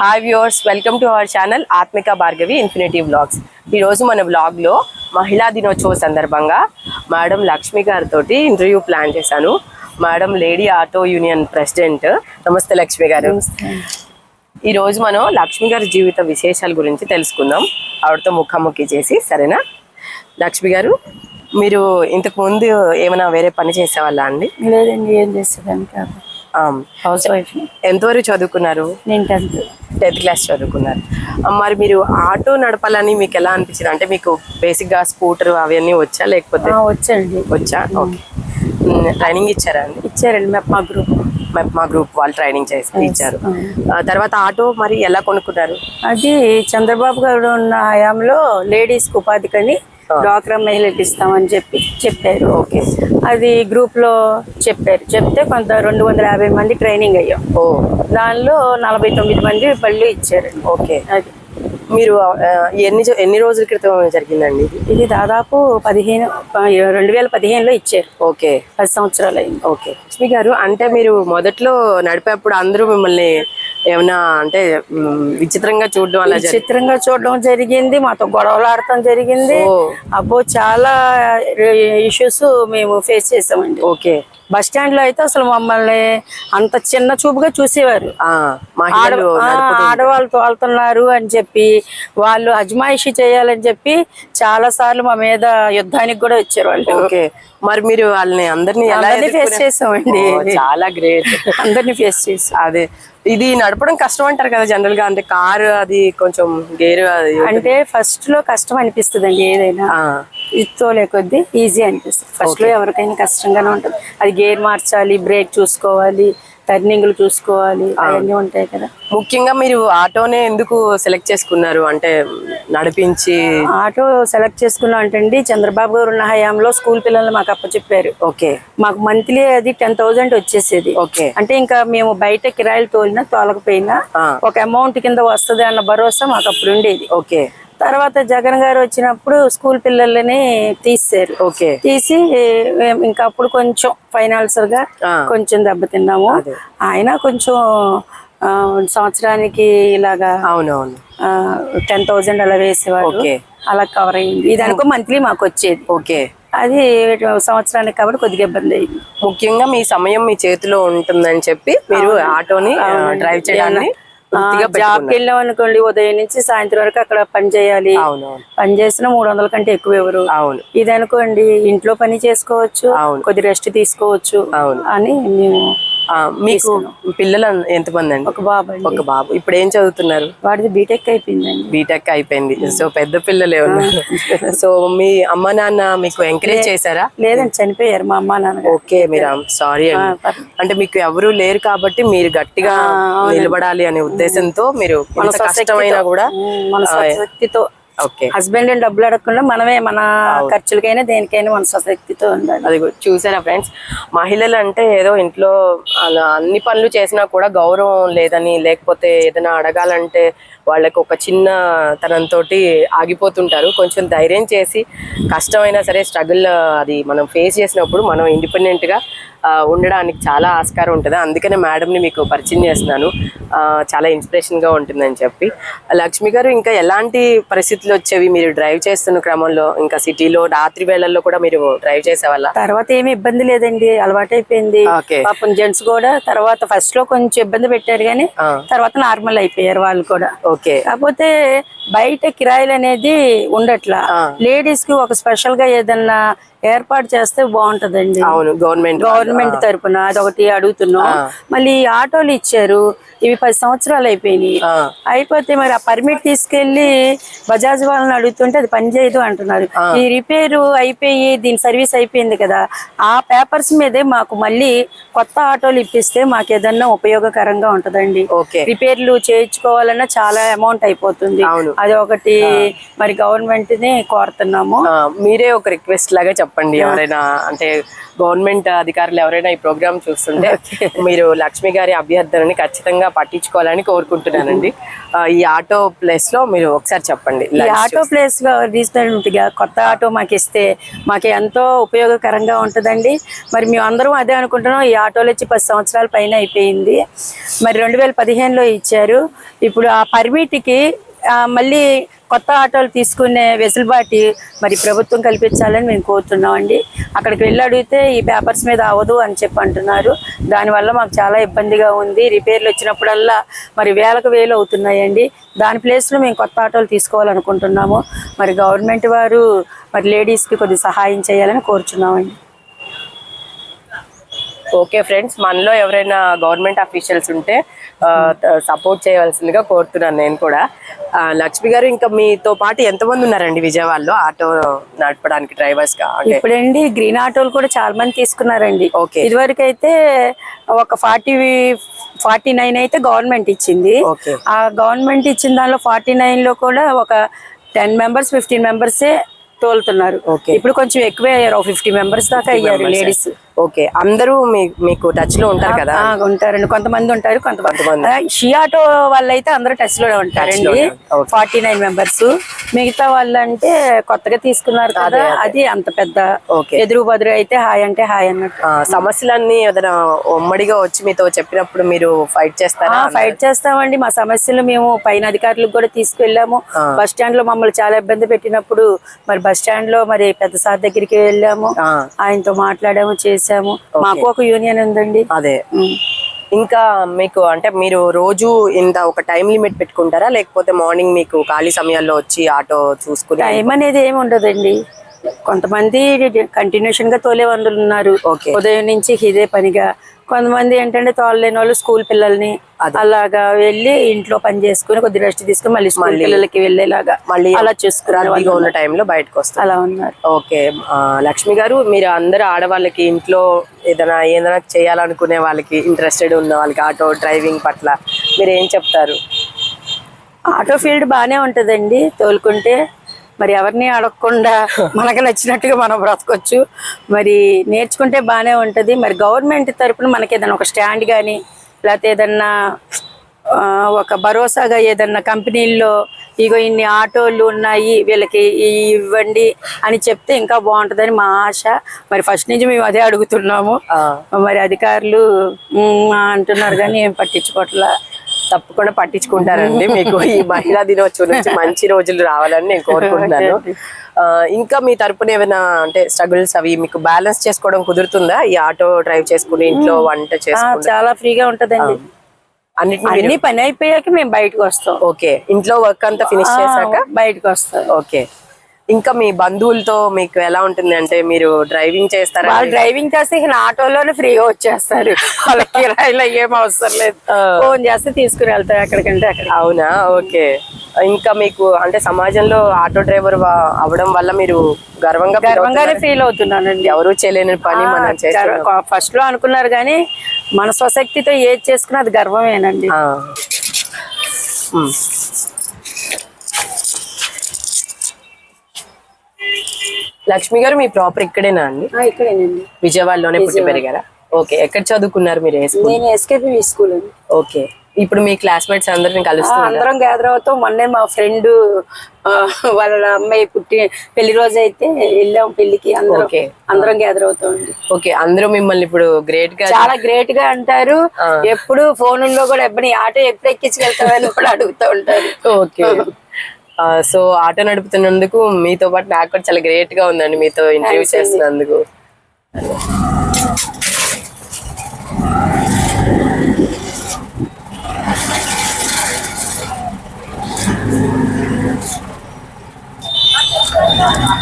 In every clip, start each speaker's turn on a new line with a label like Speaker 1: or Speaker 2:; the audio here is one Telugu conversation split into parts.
Speaker 1: Hi viewers welcome to our channel Atmika Bhargavi infinity vlogs ఈ రోజు మన వ్లాగ్లో మహిళా దినోత్సవ సందర్భంగా మేడం లక్ష్మి గారితో ఇంటర్వ్యూ ప్లాన్ చేశాను. Madam lady auto union president నమస్తే లక్ష్మి గారు. ఈ రోజు మనం లక్ష్మి గారి జీవిత విశేషాల గురించి తెలుసుకుందాం. ఆవిడతో ముఖాముఖి చేసి సరేనా? లక్ష్మి గారు మీరు ఇంతకు ముందు ఏమైనా వేరే పని చేసేవాళ్ళ అండి?
Speaker 2: లేదండి ఏం చేసేదాన్ని కాదు. హౌస్ వైఫ్
Speaker 1: ఎంతవరకు చదువుకున్నారు?
Speaker 2: నేను టెన్త్
Speaker 1: టెన్త్ క్లాస్ చదువుకున్నారు. ఆ, మరి మీరు ఆటో నడపాలని మీకు ఎలా అనిపించింది? అంటే మీకు బేసిక్గా స్కూటర్ అవన్నీ వచ్చా లేకపోతే
Speaker 2: వచ్చండి.
Speaker 1: వచ్చా? ఓకే ట్రైనింగ్ ఇచ్చారా అండి?
Speaker 2: ఇచ్చారండి మా గ్రూప్
Speaker 1: మా- గ్రూప్ వాళ్ళు ట్రైనింగ్ చేసి ఇచ్చారు. తర్వాత ఆటో మరి ఎలా కొనుక్కున్నారు?
Speaker 2: అది చంద్రబాబు గారు ఉన్న హయాంలో లేడీస్ ఉపాధి కని డ్వాక్రా మహిళలకు ఇస్తామని చెప్పి చెప్పారు.
Speaker 1: ఓకే.
Speaker 2: అది గ్రూప్లో చెప్పారు. చెప్తే కొంత రెండు వందల యాభై మంది ట్రైనింగ్ అయ్యాం.
Speaker 1: ఓ.
Speaker 2: దానిలో నలభై తొమ్మిది మంది బళ్ళు ఇచ్చారు.
Speaker 1: ఓకే.
Speaker 2: అది.
Speaker 1: మీరు ఎన్ని ఎన్ని రోజుల క్రితం జరిగిందండి ఇది?
Speaker 2: ఇది దాదాపు పదిహేను రెండు వేల పదిహేనులో ఇచ్చారు.
Speaker 1: ఓకే.
Speaker 2: పది సంవత్సరాలు అయింది.
Speaker 1: ఓకే. లక్ష్మి గారు అంటే మీరు మొదట్లో నడిపేప్పుడు అందరూ మిమ్మల్ని ఏమైనా అంటే విచిత్రంగా చూడడం అలా జరిగింది?
Speaker 2: చిత్రంగా చూడడం జరిగింది మాతో గొడవలు ఆడటం జరిగింది. అబ్బో చాలా ఇష్యూస్ మేము ఫేస్ చేసామండి.
Speaker 1: ఓకే.
Speaker 2: బస్ స్టాండ్లో అయితే అసలు మమ్మల్ని అంత చిన్న చూపుగా చూసేవారు. ఆడవాళ్ళు తోలుతున్నారు అని చెప్పి వాళ్ళు అజమాయిషి చేయాలని చెప్పి చాలా సార్లు మా మీద యుద్ధానికి కూడా వచ్చారు వాళ్ళు.
Speaker 1: ఓకే. మరి మీరు వాళ్ళని అందరినీ
Speaker 2: ఫేస్ చేసామండి.
Speaker 1: చాలా గ్రేట్
Speaker 2: అందరినీ ఫేస్ చేసాం.
Speaker 1: అదే. ఇది నడపడం కష్టం అంటారు కదా జనరల్గా అంటే కారు అది కొంచెం గేరు అది
Speaker 2: అంటే ఫస్ట్లో కష్టం అనిపిస్తుంది అండి ఏదైనా.
Speaker 1: ఆ,
Speaker 2: ఇస్తోలే కొద్దీ ఈజీ అనిపిస్తుంది. ఫస్ట్లో ఎవరికైనా కష్టంగానే ఉంటుంది. అది గేర్ మార్చాలి బ్రేక్ చూసుకోవాలి టర్నింగ్లు చూసుకోవాలి అవన్నీ ఉంటాయి కదా.
Speaker 1: ముఖ్యంగా మీరు ఆటోనే ఎందుకు సెలెక్ట్ చేసుకున్నారు? అంటే నడిపించి
Speaker 2: ఆటో సెలెక్ట్ చేసుకున్నాం అంటే చంద్రబాబు గారు ఉన్న హయాంలో స్కూల్ పిల్లల్ని మాకు అప్పచెప్పారు.
Speaker 1: ఓకే.
Speaker 2: మాకు మంత్లీ అది టెన్ థౌజండ్ వచ్చేసేది.
Speaker 1: ఓకే.
Speaker 2: అంటే ఇంకా మేము బయట కిరాయిలు తోలినా తోలకపోయినా. ఒక అమౌంట్ కింద వస్తుంది అన్న భరోసా మాకు అప్పుడు ఉండేది.
Speaker 1: ఓకే.
Speaker 2: తర్వాత జగన్ గారు వచ్చినప్పుడు స్కూల్ పిల్లలని తీసారు
Speaker 1: ఓకే.
Speaker 2: తీసి మేము ఇంకా అప్పుడు కొంచెం
Speaker 1: ఫైనాన్షియల్గా.
Speaker 2: కొంచెం దెబ్బతిన్నాము. ఆయన కొంచెం సంవత్సరానికి ఇలాగా
Speaker 1: అవునవును.
Speaker 2: టెన్ థౌజండ్ అలా వేసేవాడు. అలా కవర్ అయింది. ఇది అనుకో మంత్లీ మాకు వచ్చేది.
Speaker 1: ఓకే.
Speaker 2: అది సంవత్సరానికి కాబట్టి కొద్దిగా ఇబ్బంది అయింది.
Speaker 1: ముఖ్యంగా మీ సమయం మీ చేతిలో ఉంటుందని చెప్పి మీరు ఆటోని డ్రైవ్ వృత్తిగా
Speaker 2: జాబ్కి వెళ్ళాం అనుకోండి ఉదయం నుంచి సాయంత్రం వరకు అక్కడ పని చేయాలి. పని చేసిన మూడు వందల కంటే ఎక్కువ ఎవరు
Speaker 1: అవును.
Speaker 2: ఇది అనుకోండి ఇంట్లో పని చేసుకోవచ్చు. కొద్ది రెస్ట్ తీసుకోవచ్చు. అని మేము
Speaker 1: మీకు పిల్లలు ఎంతమంది అండి?
Speaker 2: ఒక బాబు
Speaker 1: ఒక బాబు. ఇప్పుడు ఏం చదువుతున్నారు?
Speaker 2: వాడిది బీటెక్ అయిపోయిందండి.
Speaker 1: బీటెక్ అయిపోయింది. సో పెద్ద పిల్లలే ఉన్నారు. సో మీ అమ్మ నాన్న మీకు ఎంకరేజ్ చేశారా?
Speaker 2: లేదండి చనిపోయారు మా అమ్మ నాన్న
Speaker 1: ఓకే మీరు సారీ అండి. అంటే మీకు ఎవరు లేరు కాబట్టి మీరు గట్టిగా నిలబడాలి అనే ఉద్దేశంతో మీరు కష్టమైనా కూడా
Speaker 2: మన స్వశక్తితో.
Speaker 1: ఓకే
Speaker 2: హస్బెండ్ డబ్బులు అడగకుండా మనమే మన ఖర్చులకైనా దేనికైనా మన స్వశక్తితో ఉండాలి.
Speaker 1: అది చూసారా ఫ్రెండ్స్? మహిళలు అంటే ఏదో ఇంట్లో అన్ని పనులు చేసినా కూడా గౌరవం లేదని లేకపోతే ఏదైనా అడగాలంటే వాళ్ళకి ఒక చిన్న తనంతో ఆగిపోతుంటారు. కొంచెం ధైర్యం చేసి కష్టమైనా సరే స్ట్రగుల్ అది మనం ఫేస్ చేసినప్పుడు మనం ఇండిపెండెంట్గా ఆ, ఉండడానికి చాలా ఆస్కారం ఉంటుంది. అందుకనే మేడంని మీకు పరిచయం చేస్తున్నాను. చాలా ఇన్స్పిరేషన్గా ఉంటుందని చెప్పి. లక్ష్మి గారు ఇంకా ఎలాంటి పరిస్థితులు వచ్చేవి? మీరు డ్రైవ్ చేస్తున్న క్రమంలో ఇంకా సిటీలో రాత్రి వేళల్లో కూడా మీరు డ్రైవ్ చేసేవాళ్ళ?
Speaker 2: తర్వాత ఏమి ఇబ్బంది లేదండి. అలవాటైపోయింది. పాపం జెంట్స్ కూడా తర్వాత ఫస్ట్లో కొంచెం ఇబ్బంది పెట్టారు కానీ. తర్వాత నార్మల్ అయిపోయారు వాళ్ళు కూడా.
Speaker 1: ఓకే.
Speaker 2: కాకపోతే బయట కిరాయిలు అనేది ఉండట్లా. లేడీస్కి ఒక స్పెషల్గా ఏదన్నా ఏర్పాటు చేస్తే బాగుంటదండి.
Speaker 1: అవును గవర్నమెంట్
Speaker 2: గవర్నమెంట్ తరపున అదొకటి అడుగుతున్నాం. మళ్ళీ ఆటోలు ఇచ్చారు. ఇవి పది సంవత్సరాలు అయిపోయినాయి. అయిపోతే మరి ఆ పర్మిట్ తీసుకెళ్ళి బజాజ్ వాళ్ళని అడుగుతుంటే అది పనిచేయదు అంటున్నారు. ఈ రిపేరు అయిపోయి దీని సర్వీస్ అయిపోయింది కదా ఆ పేపర్స్ మీదే మాకు మళ్ళీ కొత్త ఆటోలు ఇప్పిస్తే మాకు ఏదన్నా ఉపయోగకరంగా ఉంటదండి. రిపేర్లు చేయించుకోవాలన్నా చాలా అమౌంట్ అయిపోతుంది. అది ఒకటి మరి గవర్నమెంట్ని కోరుతున్నాము
Speaker 1: మీరే ఒక రిక్వెస్ట్ లాగా చెప్పండి ఎవరైనా అంటే గవర్నమెంట్ అధికారులు ఎవరైనా ఈ ప్రోగ్రామ్ చూస్తుంటే మీరు లక్ష్మి గారి అభ్యర్థనని ఖచ్చితంగా పట్టించుకోవాలని కోరుకుంటున్నానండి. ఆ, ఈ ఆటో ప్లేస్లో మీరు ఒకసారి చెప్పండి.
Speaker 2: ఈ ఆటో ప్లేస్లో రీసెంట్గా కొత్త ఆటో మాకు ఇస్తే మాకు ఎంతో ఉపయోగకరంగా ఉంటుందండి. మరి మేము అందరం అదే అనుకుంటున్నాం ఈ ఆటోలు వచ్చి పది సంవత్సరాల పైన అయిపోయింది. మరి రెండు వేల పదిహేనులో ఇచ్చారు. ఇప్పుడు ఆ పర్మిట్కి మళ్ళీ కొత్త ఆటోలు తీసుకునే వెసులుబాటు మరి ప్రభుత్వం కల్పించాలని మేము కోరుతున్నామండి. అక్కడికి వెళ్ళి అడిగితే ఈ పేపర్స్ మీద అవ్వదు అని చెప్పి అంటున్నారు. దానివల్ల మాకు చాలా ఇబ్బందిగా ఉంది. రిపేర్లు వచ్చినప్పుడల్లా మరి వేలకు వేలు అవుతున్నాయండి. దాని ప్లేస్లో మేము కొత్త ఆటోలు తీసుకోవాలనుకుంటున్నాము. మరి గవర్నమెంట్ వారు మరి లేడీస్కి కొద్దిగా సహాయం చేయాలని కోరుచున్నామండి.
Speaker 1: ఓకే ఫ్రెండ్స్ మనలో ఎవరైనా గవర్నమెంట్ అఫీషియల్స్ ఉంటే సపోర్ట్ చేయవలసిందిగా కోరుతున్నాను నేను కూడా. లక్ష్మి గారు ఇంకా మీతో పాటు ఎంతమంది ఉన్నారండి విజయవాడలో? ఆటో నడపడానికి డ్రైవర్స్గా?
Speaker 2: ఇప్పుడండి గ్రీన్ ఆటోలు కూడా చాలా మంది తీసుకున్నారండి.
Speaker 1: ఓకే.
Speaker 2: ఇదివరకు అయితే ఒక ఫార్టీ ఫార్టీ నైన్ అయితే గవర్నమెంట్ ఇచ్చింది. ఆ గవర్నమెంట్ ఇచ్చిన దానిలో ఫార్టీ నైన్లో కూడా ఒక టెన్ మెంబర్స్ ఫిఫ్టీన్ మెంబర్సే తోలుతున్నారు.
Speaker 1: ఓకే.
Speaker 2: ఇప్పుడు కొంచెం ఎక్కువే అయ్యారు. ఫిఫ్టీ మెంబర్స్ దాకా అయ్యారు లేడీస్.
Speaker 1: ఓకే. అందరూ మీ- మీకు టచ్లో ఉంటారు కదా?
Speaker 2: ఉంటారండి. కొంతమంది ఉంటారు కొంతమంది
Speaker 1: కొంతమంది.
Speaker 2: ఆ, షీ ఆటో వాళ్ళు అయితే అందరూ టచ్లోనే ఉంటారండి. Forty nine members. మిగతా వాళ్ళు అంటే కొత్తగా తీసుకున్నారు కదా అది. అంత పెద్ద
Speaker 1: ఓకే.
Speaker 2: ఎదురు బదురు అయితే హాయ్ అంటే హాయ్ అన్నట్టు.
Speaker 1: సమస్యలన్నీ ఏదైనా ఉమ్మడిగా వచ్చి మీతో చెప్పినప్పుడు మీరు ఫైట్ చేస్తారా
Speaker 2: ఫైట్ చేస్తామండి. మా సమస్యలు మేము పైన అధికారులకు కూడా తీసుకెళ్ళాము. బస్ స్టాండ్లో మమ్మల్ని చాలా ఇబ్బంది పెట్టినప్పుడు మరి బస్ స్టాండ్లో మరి పెద్ద సార్ దగ్గరికి వెళ్ళాము. ఆయనతో మాట్లాడాము చేసాము. మాకు ఒక యూనియన్ ఉందండి.
Speaker 1: అదే. ఇంకా మీకు అంటే మీరు రోజు ఇంత ఒక టైం లిమిట్ పెట్టుకుంటారా? లేకపోతే మార్నింగ్ మీకు ఖాళీ సమయాల్లో వచ్చి ఆటో చూసుకుని
Speaker 2: టైం అనేది ఏమి ఉండదండి. కొంతమంది కంటిన్యూషన్గా తోలే వాళ్ళు ఉన్నారు. ఉదయం నుంచి ఇదే పనిగా కొంతమంది ఏంటంటే తోలలేని వాళ్ళు స్కూల్ పిల్లల్ని అలాగా వెళ్ళి ఇంట్లో పని చేసుకుని కొద్ది రెస్ట్ తీసుకుని మళ్ళీ స్కూల్ పిల్లలకి వెళ్ళేలాగా
Speaker 1: మళ్ళీ
Speaker 2: అలా చూసుకున్నారు
Speaker 1: ఉన్న టైంలో బయటకు వస్తారు.
Speaker 2: అలా ఉన్నారు.
Speaker 1: ఓకే లక్ష్మి గారు మీరు అందరు ఆడవాళ్ళకి ఇంట్లో ఏదైనా ఏదైనా చేయాలనుకునే వాళ్ళకి ఇంట్రెస్టెడ్ ఉన్న వాళ్ళకి ఆటో డ్రైవింగ్ పట్ల మీరు ఏం చెప్తారు?
Speaker 2: ఆటో ఫీల్డ్ బాగానే ఉంటదండి. తోలుకుంటే మరి ఎవరిని అడగకుండా మనకు నచ్చినట్టుగా మనం బ్రతకొచ్చు. మరి నేర్చుకుంటే బాగానే ఉంటది. మరి గవర్నమెంట్ తరపున మనకి ఏదైనా ఒక స్టాండ్ కానీ లేకపోతే ఏదన్నా ఒక భరోసాగా ఏదన్నా కంపెనీల్లో ఇగో ఇన్ని ఆటోలు ఉన్నాయి వీళ్ళకి ఇవి ఇవ్వండి అని చెప్తే ఇంకా బాగుంటుందని మా ఆశ. మరి ఫస్ట్ నుంచి మేము అదే అడుగుతున్నాము. మరి అధికారులు అంటున్నారు కానీ ఏం పట్టించుకోవట్లా.
Speaker 1: తప్పకుండా పట్టించుకుంటారండి. మీకు ఈ మహిళా దినోత్సవం నుంచి మంచి రోజులు రావాలని నేను కోరుకుంటున్నాను. ఇంకా మీ తరపున ఏమైనా అంటే స్ట్రగుల్స్ అవి మీకు బ్యాలెన్స్ చేసుకోవడం కుదురుతుందా? ఈ ఆటో డ్రైవ్ చేసుకుని ఇంట్లో వంట చేసుకుని
Speaker 2: చాలా ఫ్రీగా ఉంటదండి. అన్ని పని అయిపోయాక మేము బయటకు వస్తాం.
Speaker 1: ఓకే. ఇంట్లో వర్క్ అంతా ఫినిష్ చేశాక?
Speaker 2: బయటకు వస్తాం.
Speaker 1: ఓకే. ఇంకా మీ బంధువులతో మీకు ఎలా ఉంటుంది? అంటే మీరు డ్రైవింగ్ చేస్తారా?
Speaker 2: వాళ్ళు డ్రైవింగ్ చేస్తే ఇక నా ఆటోలోనే ఫ్రీగా వచ్చేస్తారు. వాళ్ళకి కిరాయిలో ఏం అవసరం లేదు. ఫోన్ చేస్తే తీసుకుని వెళ్తారు ఎక్కడికంటే అక్కడ
Speaker 1: అవునా? ఓకే. ఇంకా మీకు అంటే సమాజంలో ఆటో డ్రైవర్ అవడం వల్ల మీరు గర్వంగా
Speaker 2: గర్వంగానే ఫీల్ అవుతున్నానండి?
Speaker 1: ఎవరు చేయలేని పని మనం
Speaker 2: ఫస్ట్లో అనుకున్నారు కానీ మన స్వశక్తితో ఏది చేసుకున్నా అది గర్వమేనండి.
Speaker 1: లక్ష్మి గారు మీ ప్రాపర్ ఇక్కడేనా అండి?
Speaker 2: ఇక్కడేనండి.
Speaker 1: విజయవాడలోనే పుట్టి పెరిగారా? ఓకే ఎక్కడ చదువుకున్నారు మీరు
Speaker 2: నేను ఎస్కేపీ స్కూల్
Speaker 1: ఓకే ఇప్పుడు మీ క్లాస్మేట్స్ అందరిని
Speaker 2: ఆ,
Speaker 1: కలుస్తున్నారు
Speaker 2: అందరం గ్యాదర్ అవుతాం మొన్నే మా ఫ్రెండ్ వాళ్ళ అమ్మాయి పుట్టి పెళ్ళి రోజు అయితే వెళ్ళాం పెళ్ళికి అందరం. అందరం గ్యాదర్ అవుతాం
Speaker 1: ఓకే అందరూ మిమ్మల్ని ఇప్పుడు గ్రేట్గా
Speaker 2: చాలా గ్రేట్గా అంటారు. ఎప్పుడు ఫోనుల్లో కూడా ఎప్పుడు ఆటో ఎప్పుడు ఎక్కించుకెళ్తామని కూడా అడుగుతూ ఉంటారు.
Speaker 1: ఓకే. సో ఆటో నడుపుతున్నందుకు మీతో పాటు నాకు కూడా చాలా గ్రేట్గా ఉందండి మీతో ఇంటర్వ్యూ చేస్తున్నందుకు Thank you.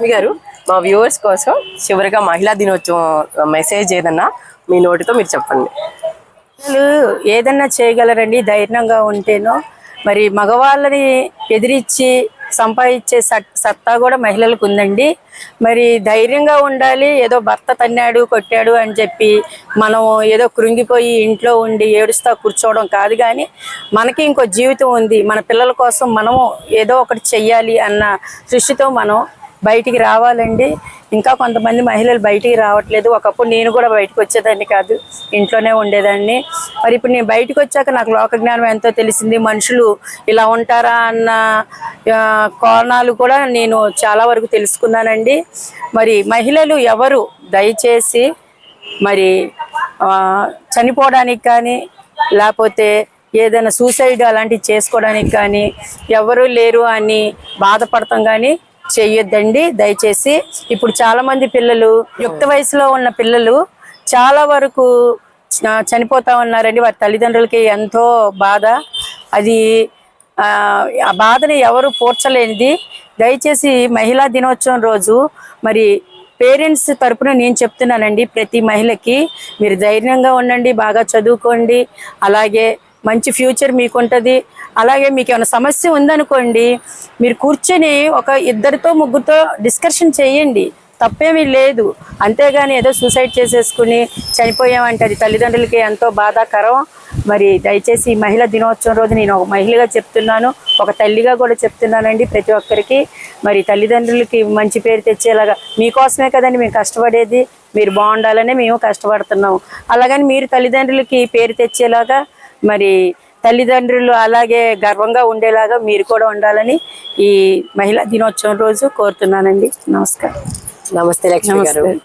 Speaker 1: లక్ష్మి గారు మా వ్యూవర్స్ కోసం చివరిగా మహిళా దినోత్సవం మెసేజ్ ఏదన్నా మీ నోటితో మీరు చెప్పండి.
Speaker 2: అసలు ఏదన్నా చేయగలరండి ధైర్యంగా ఉంటేనో మరి మగవాళ్ళని ఎదిరించి సంపాదించే సత్తా కూడా మహిళలకు ఉందండి. మరి ధైర్యంగా ఉండాలి ఏదో భర్త తన్నాడు కొట్టాడు అని చెప్పి మనం ఏదో కృంగిపోయి ఇంట్లో ఉండి ఏడుస్తా కూర్చోవడం కాదు కానీ మనకి ఇంకో జీవితం ఉంది. మన పిల్లల కోసం మనము ఏదో ఒకటి చెయ్యాలి అన్న దృష్టితో మనం బయటికి రావాలండి. ఇంకా కొంతమంది మహిళలు బయటికి రావట్లేదు. ఒకప్పుడు నేను కూడా బయటకు వచ్చేదాన్ని కాదు. ఇంట్లోనే ఉండేదాన్ని. మరి ఇప్పుడు నేను బయటకు వచ్చాక నాకు లోక జ్ఞానం ఎంతో తెలిసింది. మనుషులు ఇలా ఉంటారా అన్న కోణాలు కూడా నేను చాలా వరకు తెలుసుకున్నానండి. మరి మహిళలు ఎవరు? దయచేసి మరి చనిపోవడానికి కానీ లేకపోతే ఏదైనా సూసైడ్ అలాంటివి చేసుకోవడానికి కానీ ఎవరు లేరు అని బాధపడతాం కానీ చెయ్యొద్దండి. దయచేసి ఇప్పుడు చాలా మంది పిల్లలు యుక్త వయసులో ఉన్న పిల్లలు చాలా వరకు చనిపోతా ఉన్నారండి. వారి తల్లిదండ్రులకి ఎంతో బాధ. అది ఆ, ఆ బాధని ఎవరు పూడ్చలేనిది దయచేసి మహిళా దినోత్సవం రోజు మరి పేరెంట్స్ తరపున నేను చెప్తున్నానండి. ప్రతి మహిళకి మీరు ధైర్యంగా ఉండండి బాగా చదువుకోండి. అలాగే మంచి ఫ్యూచర్ మీకు ఉంటుంది అలాగే మీకు ఏమైనా సమస్య ఉందనుకోండి మీరు కూర్చొని ఒక ఇద్దరితో ముగ్గురితో డిస్కషన్ చేయండి. తప్పేమీ లేదు. అంతేగాని ఏదో సూసైడ్ చేసేసుకుని చనిపోయామంటే అది తల్లిదండ్రులకి ఎంతో బాధాకరం. మరి దయచేసి మహిళ మహిళా దినోత్సవం రోజు నేను ఒక మహిళగా చెప్తున్నాను ఒక తల్లిగా కూడా చెప్తున్నానండి ప్రతి ఒక్కరికి. మరి తల్లిదండ్రులకి మంచి పేరు తెచ్చేలాగా మీకోసమే కదండి మేము కష్టపడేది. మీరు బాగుండాలనే మేము కష్టపడుతున్నాము. అలాగని మీరు తల్లిదండ్రులకి పేరు తెచ్చేలాగా మరి తల్లిదండ్రులు అలాగే గర్వంగా ఉండేలాగా మీరు కూడా ఉండాలని ఈ మహిళా దినోత్సవం రోజు కోరుతున్నానండి. నమస్కారం.
Speaker 1: నమస్తే లక్ష్మి గారు.